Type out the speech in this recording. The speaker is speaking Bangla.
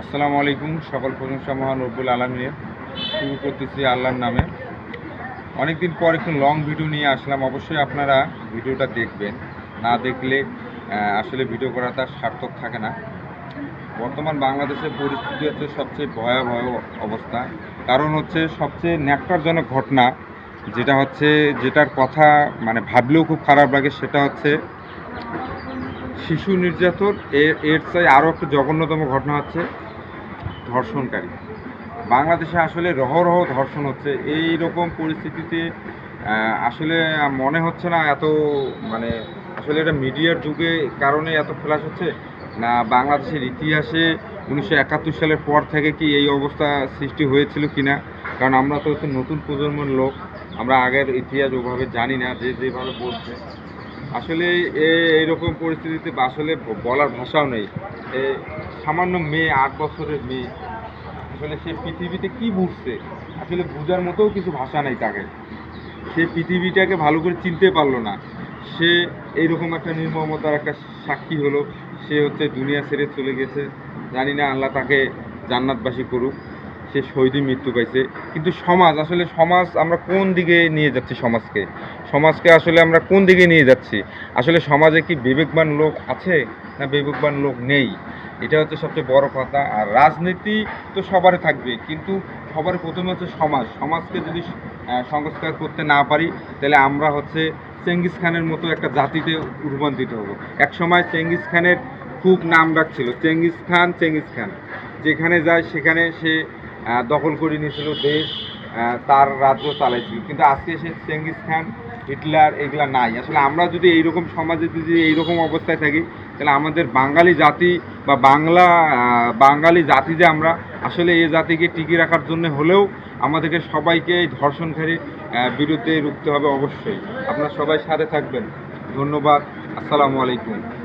আসসালামু আলাইকুম, সকল প্রশংসা মহান রব্বুল আলমিনের। শুরু করতেছি আল্লাহর নামে। অনেকদিন পর একটু লং ভিডিও নিয়ে আসলাম, অবশ্যই আপনারা ভিডিওটা দেখবেন। না দেখলে আসলে ভিডিও করা তার সার্থক থাকে না। বর্তমান বাংলাদেশের পরিস্থিতি হচ্ছে সবচেয়ে ভয়াবহ অবস্থা। কারণ হচ্ছে সবচেয়ে ন্যাক্কারজনক ঘটনা, যেটা হচ্ছে যেটার কথা মানে ভাবলেও খুব খারাপ লাগে, সেটা হচ্ছে শিশু নির্যাতন। এর এর চাই আরও একটা জঘন্যতম ঘটনা হচ্ছে ধর্ষণকারী। বাংলাদেশে আসলে রহ রহ ধর্ষণ হচ্ছে। এই রকম পরিস্থিতিতে আসলে মনে হচ্ছে না এত মানে আসলে এটা মিডিয়ার যুগে কারণে এত ফ্ল্যাশ হচ্ছে? না, বাংলাদেশের ইতিহাসে উনিশশো একাত্তর সালের পর থেকে কি এই অবস্থা সৃষ্টি হয়েছিল কিনা? কারণ আমরা তো হচ্ছে নতুন প্রজন্মের লোক। আমরা আগের ইতিহাস ওভাবে জানি না যে যেভাবে বলছে। আসলে এ- এইরকম পরিস্থিতিতে আসলে বলার ভাষাও নেই। সামান্য মেয়ে, আট বছরের মেয়ে। আসলে সে পৃথিবীতে কি বুঝছে? আসলে বুঝার মতোও কিছু ভাষা নেই তাকে। সে পৃথিবীটাকে ভালো করে চিনতে পারল না। সে এইরকম একটা নির্মমতার একটা সাক্ষী হলো। সে হচ্ছে দুনিয়া ছেড়ে চলে গেছে। জানি না আল্লাহ তাকে জান্নাতবাসী করুক। সে শহীদই মৃত্যু পাইছে। কিন্তু সমাজ, আসলে সমাজ আমরা কোন দিকে নিয়ে যাচ্ছি সমাজকে? সমাজকে আসলে আমরা কোন দিকে নিয়ে যাচ্ছি? আসলে সমাজে কি বিবেকবান লোক আছে না বিবেকবান লোক নেই? এটা হচ্ছে সবচেয়ে বড় কথা। আর রাজনীতি তো সবারই থাকবে, কিন্তু সবার প্রথমে হচ্ছে সমাজ। সমাজকে যদি সংস্কার করতে না পারি, তাহলে আমরা হচ্ছে চেঙ্গিস খানের মতো একটা জাতিতে রূপান্তরিত হব। এক সময় চেঙ্গিস খানের খুব নাম ডাক ছিল চেঙ্গিস খান চেঙ্গিস খান। যেখানে যায়, সেখানে সে দখল করে নিয়েছিল দেশ তার রাজ্য চালাইছিল। কিন্তু আজকে সে চেঙ্গিস খান, হিটলার এগুলা নাই। আসলে আমরা যদি এইরকম সমাজে যদি এইরকম অবস্থায় থাকি তাহলে আমাদের বাঙালি জাতি বা বাংলা বাঙালি জাতি যে আমরা, আসলে এই জাতিকে টিকিয়ে রাখার জন্য হলেও আমাদেরকে সবাইকে ধর্ষণকারী বিরুদ্ধে রুখতে হবে অবশ্যই। আপনারা সবাই সাথে থাকবেন। ধন্যবাদ। আসসালামু আলাইকুম।